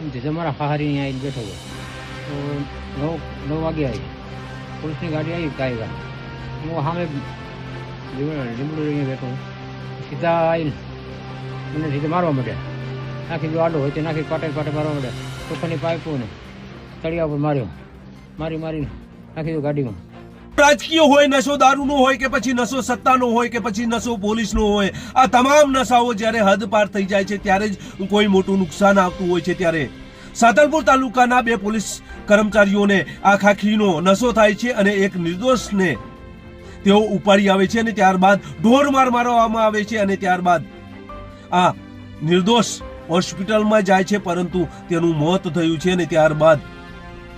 જે મારા હારી અહીંયા બેઠો હતો. તો નવ નવ વાગે આવી. પોલીસની ગાડી આવી કાંઈ વાર હું સામે લીમડો લઈને બેઠો સીધા આવીને મને સીધે મારવા માંડ્યા. નાખી દો આડો હોય તે નાખી પાટે પાટે મારવા માંડ્યા. તોફાની પાઇપો ને તળિયા ઉપર માર્યો. મારી મારીને નાખી દો ગાડીમાં. રાજકીય હોય, નશો દારૂનો હોય કે પછી નશો સત્તાનો હોય કે પછી નશો પોલીસનો હોય, આ તમામ નશાઓ જ્યારે હદ પાર થઈ જાય છે, ત્યારે જ કોઈ મોટું નુકસાન આવતું હોય છે ત્યારે. સાતલપુર તાલુકાના બે પોલીસ કર્મચારીઓને આ ખાખીનો નશો થાય છે અને એક નિર્દોષને તેઓ ઉપાડી આવે છે અને ત્યારબાદ ઢોર માર મારવામાં આવે છે અને ત્યારબાદ આ નિર્દોષ હોસ્પિટલમાં જાય છે, પરંતુ તેનું મોત થયું છે અને ત્યારબાદ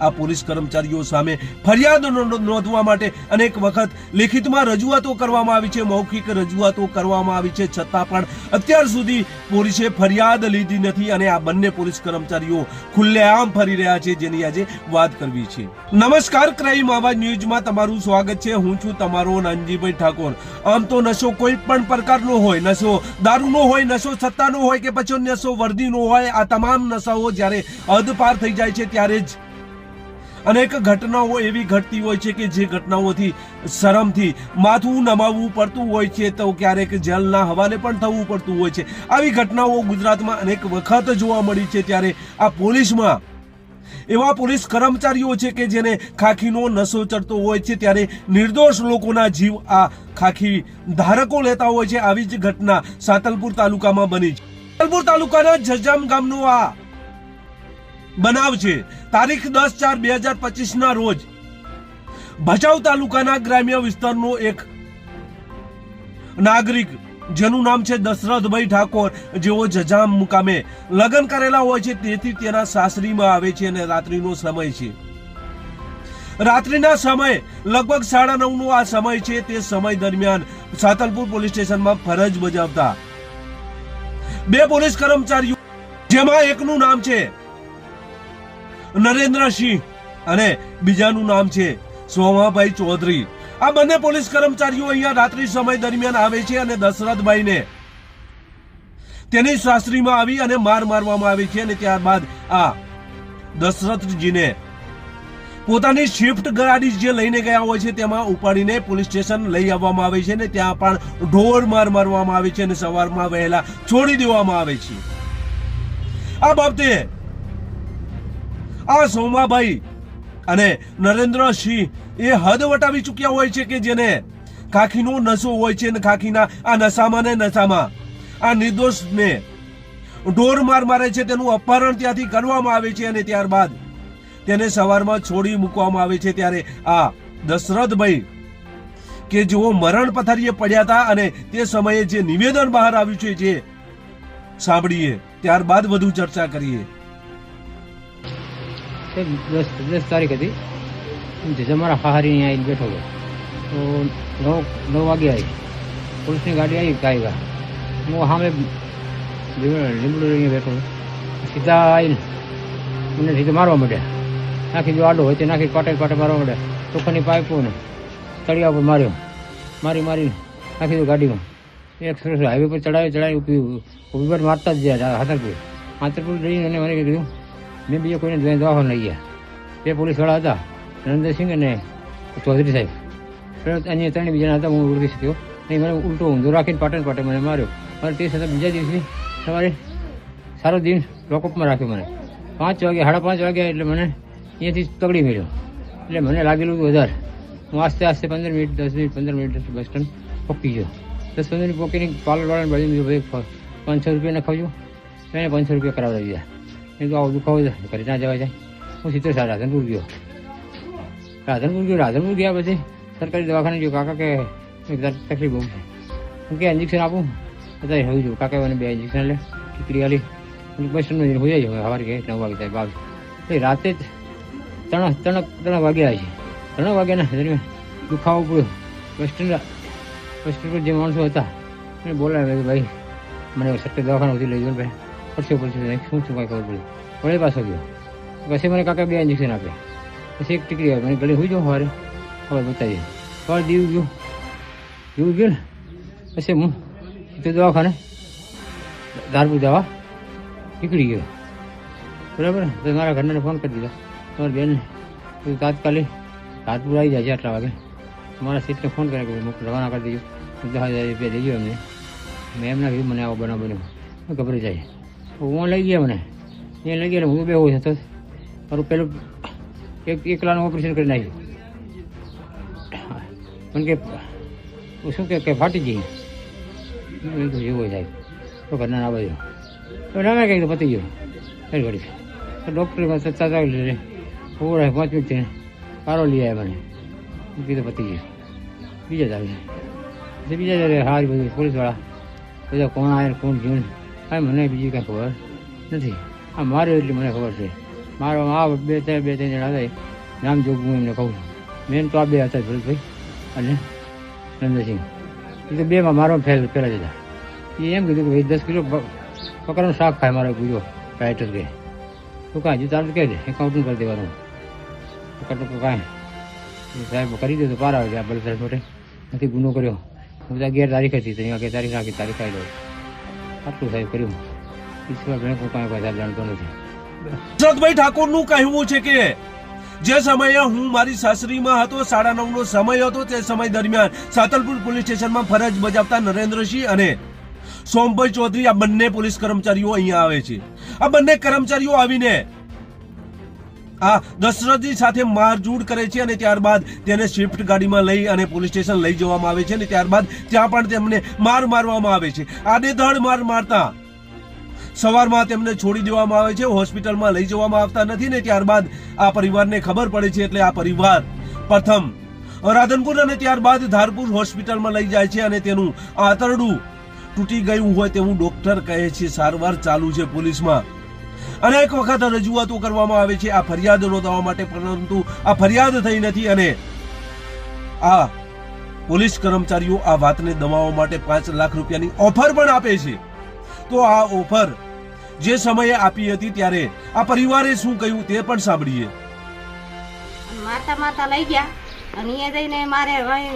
આ પોલીસ કર્મચારીઓ સામે ફરિયાદ નોંધવા માટે અનેક વખત લેખિતમાં રજૂઆતો કરવામાં આવી છે, મૌખિક રજૂઆતો કરવામાં આવી છે. છતાં પણ અત્યાર સુધી પોલીસે ફરિયાદ લીધી નથી અને આ બંને પોલીસ કર્મચારીઓ ખુલ્લેઆમ ફરી રહ્યા છે, જેની આજે વાત કરવી છે. નમસ્કાર, ક્રાઇમ આવાજ ન્યૂઝમાં તમારું સ્વાગત છે. હું છું તમારો નાનજીભાઈ ઠાકોર. આમ તો નશો કોઈ પણ પ્રકારનો હોય, નશો દારૂનો હોય, નશો સત્તાનો હોય કે પછી નશો વર્દીનો હોય, આ તમામ નશાઓ જ્યારે હદ પાર થઈ જાય છે, ત્યારે જ અનેક ઘટનાઓ એવી ઘટતી હોય છે કે જે ઘટનાઓથી, શરમથી માથું નમાવવું પડતું હોય છે તો ક્યારેક જેલના હવાલે પણ થવું પડતું હોય છે. આવી ઘટનાઓ ગુજરાતમાં અનેક વખત જોવા મળી છે ત્યારે આ પોલીસમાં એવા પોલીસ કર્મચારીઓ છે કે જેને ખાખીનો નશો ચડતો હોય છે ત્યારે નિર્દોષ લોકોના જીવ આ ખાખી ધારકો લેતા હોય છે. આવી જ ઘટના સાતલપુર તાલુકામાં બની છે. સાતલપુર તાલુકાના જજામ ગામનો આ બનાવ છે. તારીખ દસ ચાર બે હજાર પચીસ ના રોજ ભચાઉ તાલુકાના ગ્રામ્ય વિસ્તારનો એક નાગરિક, જેનું નામ છે દશરથભાઈ ઠાકોર, જેઓ જજામ મુકામે લગ્ન કરેલા હોય છે, તેથી તેના સાસરીમાં આવે છે અને રાત્રિનો સમય છે. રાત્રિના સમય લગભગ સાડા નવનો આ સમય છે, તે સમય દરમિયાન સાતલપુર પોલીસ સ્ટેશનમાં ફરજ બજાવતા બે પોલીસ કર્મચારીઓ, જેમાં એકનું નામ છે નરેન્દ્રસિંહ અને બીજાનું નામ છે સોમાભાઈ ચૌધરી. આ બંને પોલીસ કર્મચારીઓ અહીંયા રાત્રિ સમય દરમિયાન આવે છે અને દશરથભાઈને તેની સાસરીમાં આવી અને માર મારવામાં આવે છે અને ત્યારબાદ આ દશરથજીને પોતાની શિફ્ટ ગાડી જે લઈને ગયા હોય છે તેમાં ઉપાડીને પોલીસ સ્ટેશન લઈ આવવામાં આવે છે અને ત્યાં પણ ઢોર માર મારવામાં આવે છે અને સવારમાં વહેલા છોડી દેવામાં આવે છે. આ બાબતે આ સોમાભાઈ અને નરેન્દ્રસિંહ એ હદ વટાવી ચૂક્યા હોય છે કે જેને ખાખીનો નશો હોય છે અને ખાખીના આ નશામાં ને નશામાં. આ નિર્દોષને ઢોર માર મારે છે તેનું અપહરણ ત્યાંથી કરવામાં આવે છે અને ત્યારબાદ તેને સવારમાં છોડી મૂકવામાં આવે છે ત્યારે આ દશરથભાઈ કે જેઓ મરણ પથારીએ પડ્યા હતા અને તે સમયે જે નિવેદન બહાર આવ્યું છે જે સાંભળીએ, ત્યારબાદ વધુ ચર્ચા કરીએ. તે દસ દસ તારીખ હતી. જે મારા હારી અહીંયા આવીને બેઠો તો નવ નવ વાગે આવી. પોલીસની ગાડી આવી કાયગા હું સામે લીમડો લઈને બેઠો સીધા આવીને મને સીધા મારવા માંડ્યા. નાખી જો આડો હોય તે નાખી પાટે પાટે મારવા માંડ્યા. ચોખાની પાઇપો ને તળિયા ઉપર માર્યો. મારી મારી નાખી દો ગાડીમાં. એક સરસ હાઈવે પર ચડાવી ચડાવી ઊભી ઊભી પર મારતા જ ગયા હાથરપુર હાથરપુર જઈને અને મને કીધું મેં બીજા કોઈને જોઈને દવાખાને લઈ ગયા. બે પોલીસવાળા હતા, નરેન્દ્રસિંહ અને ચૌધરી સાહેબ. અન્ય ત્રણ બીજાના હતા, હું ઉડી શક્યો. નહીં મને ઉલટો ઊંધો રાખીને પાટણ પાટે મને માર્યો. અને તે છતાં બીજા દિવસે સવારે સારો દિવસ લોકઅપમાં રાખ્યો મને. પાંચ વાગે, સાડા પાંચ વાગ્યા એટલે મને અહીંયાથી તગડી મળ્યો. એટલે મને લાગેલું વધારે. હું આસ્તે આસ્તે પંદર મિનિટ, દસ મિનિટ, પંદર મિનિટ બસ સ્ટેન્ડ પોકી ગયો. દસ પંદર મિનિટ પોકીને પાર્લરવાળાને બાજુ ભાઈ પાંચસો રૂપિયા નખાવજો એને પાંચસો રૂપિયા કરાવડાવી દીધા. મેં તો આવો દુખાવો છે ઘરે ના જાય હું સીધો સાહેબ રાધનપુર ગયો રાધનપુર ગયો રાધનપુર ગયા પછી સરકારી દવાખાને ગયો કાકા કે તકલીફ બહુ હું કે ઇન્જેક્શન આપું અત્યારે હોઈ જવું કાકા મને બે ઇન્જેક્શન લે ટીકડી આલી બસ જઈને હોઈ જાય નવ વાગે થાય એ રાતે જ ત્રણ ત્રણ ત્રણ વાગ્યા છે ત્રણ વાગ્યાના દરમિયાન દુખાવો પડ્યો બસ સ્ટેન્ડ બસ સ્ટેન્ડ પર જે માણસો હતા એને બોલાવે કે ભાઈ મને સરકારી દવાખાના સુધી લઈ જાઓ ભાઈ પડશે પડશે નહીં શું શું કાંઈ ખબર પડી. વળી પાછો ગયો. પછી મને કાકા બે ઇન્જેક્શન આપ્યા પછી એક ટીકડી આવી. મને ગળે હોઈ જાઉં સવારે ખબર બતાવી સવારે દીવ ગયું. દીવ ગયું ને? પછી હું? સીધો દવાખાને? ધારપુર દવા? નીકળી ગયો. બરાબર તો મારા ઘરનાને ફોન કરી દીધો. તમારી બેનને. કીધું તાત્કાલિક રાજપુર આવી જાય છે આટલા વાગે. મારા સીટને ફોન કર્યા કે મુક રવાના કરી દીધું દસ હજાર રૂપિયા દેજો અમને મેં એમના કીધું, મને આવો બનાવ બન્યો હું ગભરાઈ જાય. તો હું લઈ ગયા મને. એ લઈ ગયા હું બેહું હતો મારું પેલું એક, એકલાનું ઓપરેશન કરી નાખ્યું. પણ કે શું કે કે ફાટી કીધું, એવું થાય. તો ઘરના ના બાજુ તો ના મેં તો પતી ગયો. ફેર ઘડી તો ડૉક્ટરમાં સત્તા ચાલી લે પૂરા પાંચ મિનિટ થઈને પારો લઈ આવ્યા મને. મેં કીધું, પતી ગયું. બીજા ચાલે બીજા ચાલે હારી બધું, પોલીસવાળા. બધા કોણ આવે કોણ જીવન હા મને બીજી કાંઈ ખબર નથી. આ મારે એટલી મને ખબર છે. મારો આ બે ત્રણ બે ત્રણ જણા હતા નામ જોગ હું એમને કહું મેન તો આ બે હતા ભરતભાઈ અને નંદસિંહ. એ તો બેમાં મારો ફેલ પહેલાં જતા એ એમ કીધું કે ભાઈ, દસ કિલો પકડવાનું શાક ખાય મારો ગુજો રાઇટર કે. તું કાંઈ ચાલુ કહે છે એકાઉન્ટનું કરી દેવાનું. તો કાંઈ. સાહેબ કરી દે તો પાર આવે છે આ બલસાહેબ માટે નથી ગુનો કર્યો. હું તો ગેર તારીખ હતી. તો અહીંયા તારીખ નાખી તારીખ આવી દઉં. આટલું સાહેબ કર્યું. ઠાકોરનું કહેવું છે કે જે સમયે હું મારી સાસરીમાં હતો, સાડા નવનો સમય હતો, તે સમય દરમિયાન સાતલપુર પોલીસ સ્ટેશનમાં ફરજ બજાવતા નરેન્દ્રસિંહ અને સોમભાઈ ચૌધરી આ બંને પોલીસ કર્મચારીઓ અહીંયા આવે છે. આ બંને કર્મચારીઓ આવીને આ દશરથજી સાથે મારઝૂડ કરે છે અને ત્યારબાદ તેને સ્વિફ્ટ ગાડીમાં લઈ અને પોલીસ સ્ટેશન લઈ જવામાં આવે છે અને ત્યારબાદ ત્યાં પણ તેમને માર મારવામાં આવે છે. આડેધડ માર મારતા સવારમાં તેમને છોડી દેવામાં આવે છે, હોસ્પિટલમાં લઈ જવામાં આવતા નથી ને ત્યારબાદ આ પરિવારને ખબર પડે છે એટલે આ પરિવાર પ્રથમ રાધનપુર અને ત્યારબાદ ધારપુર હોસ્પિટલમાં લઈ જાય છે અને તેનું આંતરડું તૂટી ગયું હોય તેવું ડોક્ટર કહે છે. સારવાર ચાલુ છે પોલીસમાં. અનેક વખત રજૂઆતો કરવામાં આવે છે આ ફરિયાદ નોંધાવવા માટે પરંતુ આ ફરિયાદ થઈ નથી અને આ પોલીસ કર્મચારીઓ આ વાતને દબાવવા માટે પાંચ લાખ રૂપિયાની ઓફર પણ આપે છે. તો આ ઓફર જે સમયે આપી હતી ત્યારે આ પરિવારે શું કહ્યું તે પણ સાંભળીએ. માતા માતા લઈ ગયા અને એ જઈને મારે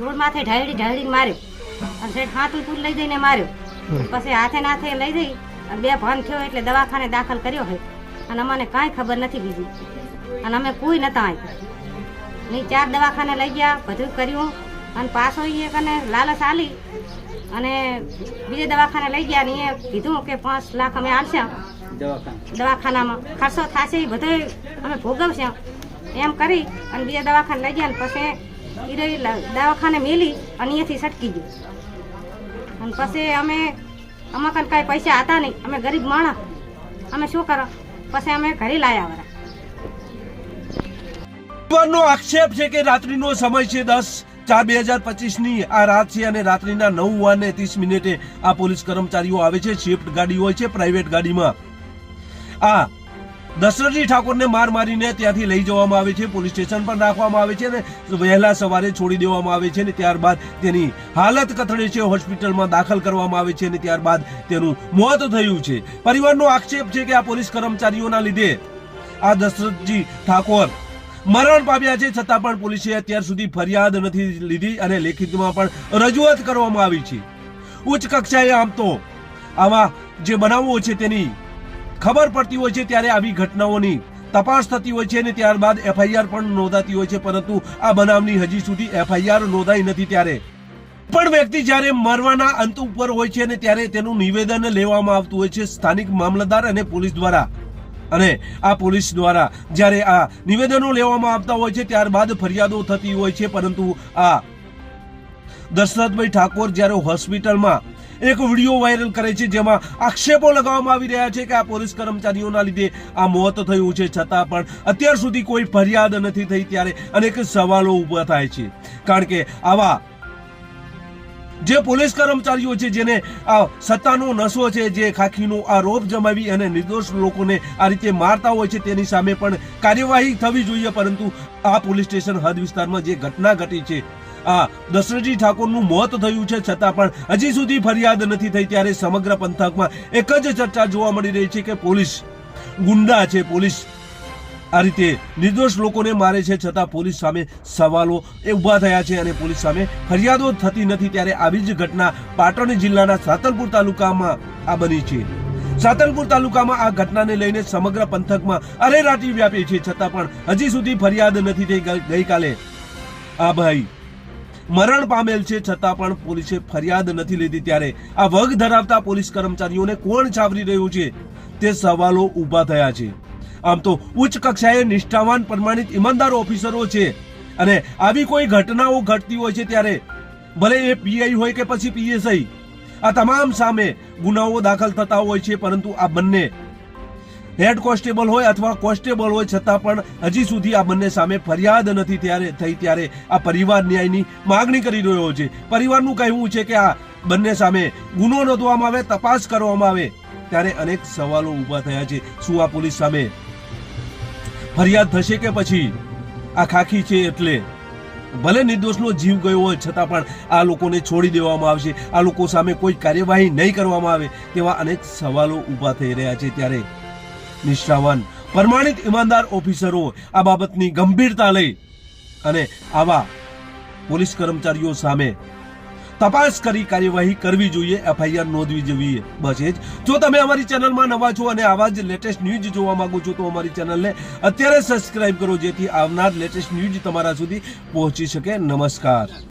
રોડ માથે ઢાળી ઢાળી માર્યો. અને સેઠ હાથ ઉપર લઈ જઈને માર્યો. પછી હાથે નાથે લઈ જઈ. અને બે ભાન થયો એટલે દવાખાને દાખલ કર્યો હોય અને અમને કાંઈ ખબર નથી બીજી. અને અમે કોઈ નતા આવી નહીં ચાર દવાખાને લઈ ગયા બધું કર્યું. અને પાછો એ કને લાલચ આલી. અને બીજે દવાખાને લઈ ગયા ને એ કીધું કે પાંચ લાખ અમે આલશે. દવાખાનામાં ખર્ચો થશે એ બધો અમે ભોગવશે. એમ કરી અને બીજા દવાખાને લઈ ગયા ને પછી એ દવાખાને મેલી અને અહીંયાથી સટકી ગયું અને પછી અમે અમાર કન પૈસા હતા નહીં. અમે ગરીબ માણસ. અમે શું કરો? પછી અમે ઘરે લાયા વરા. પરિવારનો આક્ષેપ છે કે રાત્રિનો સમય છે દસ. ચાર બે હજાર પચીસની આ રાત છે અને રાત્રિના નવ અને ત્રીસ મિનિટે આ પોલીસ કર્મચારીઓ આવે છે. શિફ્ટ ગાડી હોય છે, પ્રાઇવેટ ગાડીમાં. આ દશરથજી ઠાકોરને માર મારીને ત્યાંથી લઈ જવામાં આવે છે, પોલીસ સ્ટેશન પર રાખવામાં આવે છે અને વહેલા સવારે છોડી દેવામાં આવે છે અને ત્યારબાદ તેની હાલત કથળે છે, હોસ્પિટલમાં દાખલ કરવામાં આવે છે અને ત્યારબાદ તેનું મોત થયું છે. પરિવારનો આક્ષેપ છે કે આ પોલીસ કર્મચારીઓના લીધે આ દશરથજી ઠાકોર મરણ પામ્યા છે, છતાં પણ પોલીસે અત્યાર સુધી ફરિયાદ નથી લીધી અને લેખિતમાં પણ રજૂઆત કરવામાં આવી છે. ઉચ્ચ કક્ષાએ આમ તો આવા જે બનાવો છે તેની ખબર પડતી હોય છે ત્યારે આવી ઘટનાઓની તપાસ થતી હોય છે અને ત્યારબાદ એફઆઈઆર પણ નોંધાતી હોય છે, પરંતુ આ બનાવની હજી સુધી એફઆઈઆર નોંધાઈ નથી ત્યારે. પણ વ્યક્તિ જ્યારે મરવાના અંત ઉપર હોય છે અને ત્યારે તેનું નિવેદન લેવામાં આવતું હોય છે સ્થાનિક મામલતદાર અને પોલીસ દ્વારા. અને આ પોલીસ દ્વારા જ્યારે આ નિવેદનો લેવામાં આવતા હોય છે, ત્યારબાદ ફરિયાદો થતી હોય છે, પરંતુ આ દશરથભાઈ ઠાકોર જ્યારે હોસ્પિટલમાં એક વીડિયો વાયરલ કરે છે જેમાં આક્ષેપો લગાવવામાં આવી રહ્યા છે કે આ પોલીસ કર્મચારીઓના લીધે આ મોત થયું છે. છતાં પણ અત્યાર સુધી કોઈ ફરિયાદ નથી થઈ ત્યારે અનેક સવાલો ઊભા થાય છે. કારણ કે આવા જે પોલીસ કર્મચારીઓ છે જેને આ સત્તાનો નશો છે, જે ખાખીનો આ રોપ જમાવી અને નિર્દોષ લોકોને આ રીતે મારતા હોય છે, તેની સામે પણ કાર્યવાહી થવી જોઈએ. પરંતુ આ પોલીસ સ્ટેશન હદ વિસ્તારમાં જે ઘટના ઘટી છે આ દશરથજી ઠાકોરનું મોત થયું છે, છતાં પણ હજી સુધી ફરિયાદ નથી થઈ, ત્યારે સમગ્ર પંથકમાં એક જ ચર્ચા જોવા મળી રહી છે કે પોલીસ ગુંડા છે, પોલીસ આ રીતે નિર્દોષ લોકોને મારે છે, છતાં પોલીસ સામે સવાલો એ ઊભા થયા છે અને પોલીસ સામે ફરિયાદો થતી નથી, ત્યારે આવી જ ઘટના પાટણ જિલ્લાના સાતલપુર તાલુકામાં આ બની છે. સાતલપુર તાલુકામાં આ ઘટનાને લઈને સમગ્ર પંથકમાં અરેરાટી વ્યાપી છે, છતાં પણ હજી સુધી ફરિયાદ નથી થઈ, ગઈ- ગઈકાલે. આ ભાઈ મરણ પામેલ છે, છતાં પણ પોલીસે ફરિયાદ નથી લીધી ત્યારે. આ વગ ધરાવતા પોલીસ કર્મચારીઓને કોણ છાવરી રહ્યું છે? તે સવાલો ઊભા થયા છે. આમ તો ઉચ્ચ કક્ષાએ નિષ્ઠાવાન પ્રમાણિત ઈમાનદાર ઓફિસરો છે અને આવી કોઈ ઘટનાઓ ઘટતી હોય છે ત્યારે ભલે એ પીઆઈ હોય કે પછી પીએસઆઈ. આ તમામ સામે ગુનાઓ દાખલ થતા હોય છે, પરંતુ આ બંને હેડ કોન્સ્ટેબલ હોય અથવા કોન્સ્ટેબલ હોય છતાં પણ હજી સુધી આ બંને સામે ફરિયાદ નથી ત્યારે થઈ ત્યારે આ પરિવાર ન્યાયની માગણી કરી રહ્યો છે. પરિવારનું કહેવું છે કે આ બંને સામે ગુનો નોંધવામાં આવે, તપાસ કરવામાં આવે ત્યારે અનેક સવાલો ઊભા થયા છે. શું આ પોલીસ સામે ફરિયાદ થશે કે પછી? આ ખાખી છે એટલે ભલે નિર્દોષનો જીવ ગયો હોય છતાં પણ આ લોકોને છોડી દેવામાં આવશે. આ લોકો સામે કોઈ કાર્યવાહી નહીં કરવામાં આવે તેવા અનેક સવાલો ઊભા થઈ રહ્યા છે ત્યારે નિષ્ઠાવાન, પ્રમાણિત ઈમાનદાર ઓફિસરો આ બાબતની ગંભીરતા લઈ અને આવા પોલીસ કર્મચારીઓ સામે તપાસ કરી કાર્યવાહી કરવી જોઈએ, એફઆઈઆર નોંધવી જોઈએ. બસ એ જ. જો તમે અમારી ચેનલમાં નવા છો અને આવા જ લેટેસ્ટ ન્યૂઝ જોવા માંગો છો, તો અમારી ચેનલને અત્યારે સબસ્ક્રાઇબ કરો, જેથી આવનાર લેટેસ્ટ ન્યૂઝ તમારા સુધી પહોંચી શકે. નમસ્કાર.